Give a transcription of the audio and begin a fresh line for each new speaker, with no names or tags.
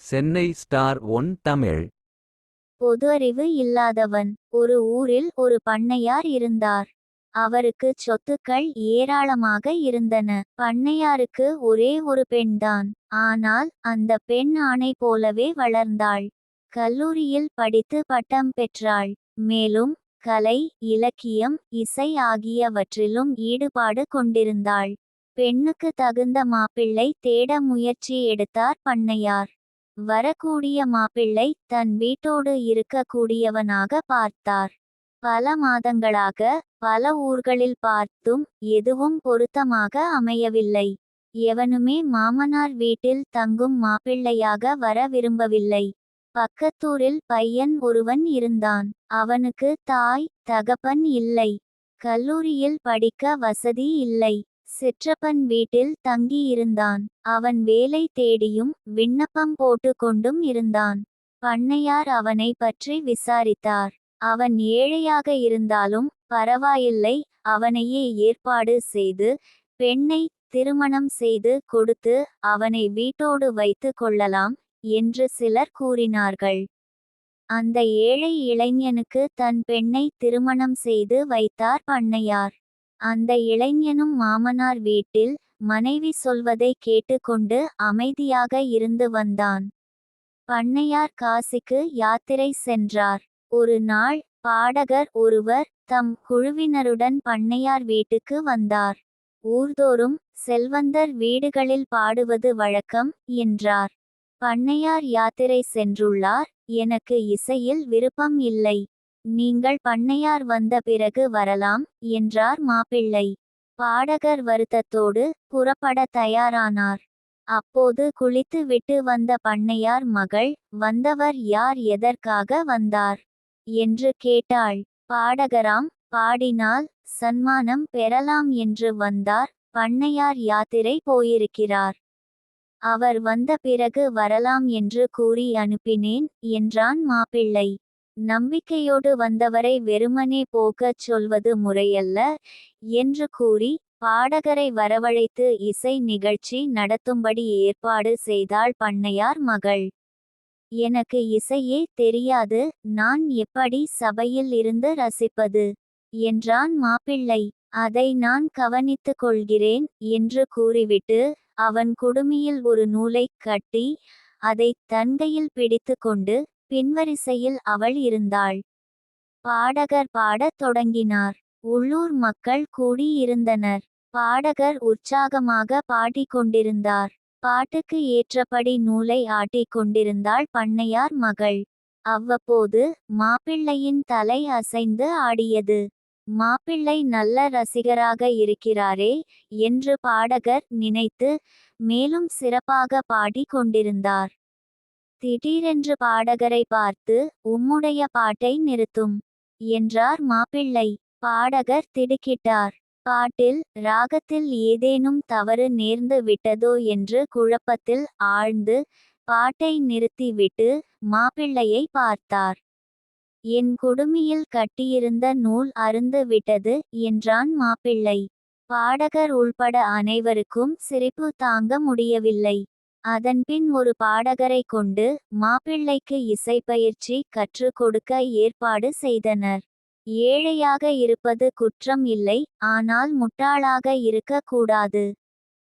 Chennai star one Tamil.
பொது அறிவு இல்லாதவன். ஒரு ஊரில் ஒரு பண்ணையார் இருந்தார். அவருக்கு சொத்துக்கள் ஏராளமாக இருந்தன. பண்ணையாருக்கு ஒரே ஒரு பெண்தான் ஆனால் அந்த பெண் ஆணை போலவே வளர்ந்தாள். கல்லூரியில் படித்து பட்டம் பெற்றாள். மேலும் கலை இலக்கியம் இசை ஆகியவற்றிலும் ஈடுபாடு கொண்டிருந்தாள். பெண்ணுக்கு தகுந்த மாப்பிள்ளை தேட முயற்சி எடுத்தார் பண்ணையார். வரக்கூடிய மாப்பிள்ளை தன் வீட்டோடு இருக்கக்கூடியவனாக பார்த்தார். பல மாதங்களாக பல ஊர்களில் பார்த்தும் எதுவும் பொருத்தமாக அமையவில்லை. எவனுமே மாமனார் வீட்டில் தங்கும் மாப்பிள்ளையாக வர விரும்பவில்லை. பக்கத்தூரில் பையன் ஒருவன் இருந்தான். அவனுக்கு தாய் தகப்பன் இல்லை. கல்லூரியில் படிக்க வசதி இல்லை. சிற்றப்பன் வீட்டில் தங்கியிருந்தான். அவன் வேலை தேடியும் விண்ணப்பம் போட்டு கொண்டும் இருந்தான். பண்ணையார் அவனை பற்றி விசாரித்தார். அவன் ஏழையாக இருந்தாலும் பரவாயில்லை. அவனையே ஏற்பாடு செய்து பெண்ணை திருமணம் செய்து கொடுத்து அவனை வீட்டோடு வைத்து கொள்ளலாம் என்று சிலர் கூறினார்கள். அந்த ஏழை இளைஞனுக்கு தன் பெண்ணை திருமணம் செய்து வைத்தார் பண்ணையார். அந்த இளைஞனும் மாமனார் வீட்டில் மனைவி சொல்வதை கேட்டுக்கொண்டு அமைதியாக இருந்து வந்தான். பண்ணையார் காசிக்கு யாத்திரை சென்றார். ஒரு நாள் பாடகர் ஒருவர் தம் குழுவினருடன் பண்ணையார் வீட்டுக்கு வந்தார். ஊர்தோறும் செல்வந்தர் வீடுகளில் பாடுவது வழக்கம் என்றார். பண்ணையார் யாத்திரை சென்றுள்ளார். எனக்கு இசையில் விருப்பம் இல்லை. நீங்கள் பண்ணையார் வந்த பிறகு வரலாம் என்றார் மாப்பிள்ளை. பாடகர் வருத்தத்தோடு புறப்பட தயாரானார். அப்போது குளித்து விட்டு வந்த பண்ணையார் மகள் வந்தவர் யார் எதற்காக வந்தார்? என்று கேட்டாள். பாடகராம் பாடினால் சன்மானம் பெறலாம் என்று வந்தார் பண்ணையார் யாத்திரை போயிருக்கிறார். அவர் வந்த பிறகு வரலாம் என்று கூறி அனுப்பினேன் என்றான் மாப்பிள்ளை. நம்பிக்கையோடு வந்தவரை வெறுமனே போகச் சொல்வது முறையல்ல என்று கூறி பாடகரை வரவழைத்து இசை நிகழ்ச்சி நடத்தும்படி ஏற்பாடு செய்தாள் பண்ணையார் மகள். எனக்கு இசையே தெரியாது நான் எப்படி சபையில் இருந்து ரசிப்பது? என்றான் மாப்பிள்ளை. அதை நான் கவனித்துக் கொள்கிறேன் என்று கூறிவிட்டு அவன் குடுமியில் ஒரு நூலைக் கட்டி அதை தன்கையில் பிடித்து கொண்டு பின்வரிசையில் அவள் இருந்தாள். பாடகர் பாடத் தொடங்கினார். உள்ளூர் மக்கள் கூடியிருந்தனர். பாடகர் உற்சாகமாக பாடிக்கொண்டிருந்தார் பாட்டுக்கு ஏற்றபடி நூலை ஆட்டிக் கொண்டிருந்தாள் பண்ணையார் மகள். அவ்வப்போது மாப்பிள்ளையின் தலை அசைந்து ஆடியது. மாப்பிள்ளை நல்ல ரசிகராக இருக்கிறாரே என்று பாடகர் நினைத்து மேலும் சிறப்பாக பாடிக் கொண்டிருந்தார். திடீரென்று பாடகரை பார்த்து உம்முடைய பாட்டை நிறுத்தும் என்றார் மாப்பிள்ளை. பாடகர் திடுக்கிட்டார். பாட்டில் ராகத்தில் ஏதேனும் தவறு நேர்ந்து விட்டதோ என்று குழப்பத்தில் ஆழ்ந்து பாட்டை நிறுத்திவிட்டு மாப்பிள்ளையை பார்த்தார். என் குடுமியில் கட்டியிருந்த நூல் அருந்து விட்டது என்றான் மாப்பிள்ளை. பாடகர் உள்பட அனைவருக்கும் சிரிப்பு தாங்க முடியவில்லை. அதன்பின் ஒரு பாடகரை கொண்டு மாப்பிள்ளைக்கு இசைப்பயிற்சி கற்றுக் கொடுக்க ஏற்பாடு செய்தனர். ஏழையாக இருப்பது குற்றம் இல்லை ஆனால் முட்டாளாக இருக்கக்கூடாது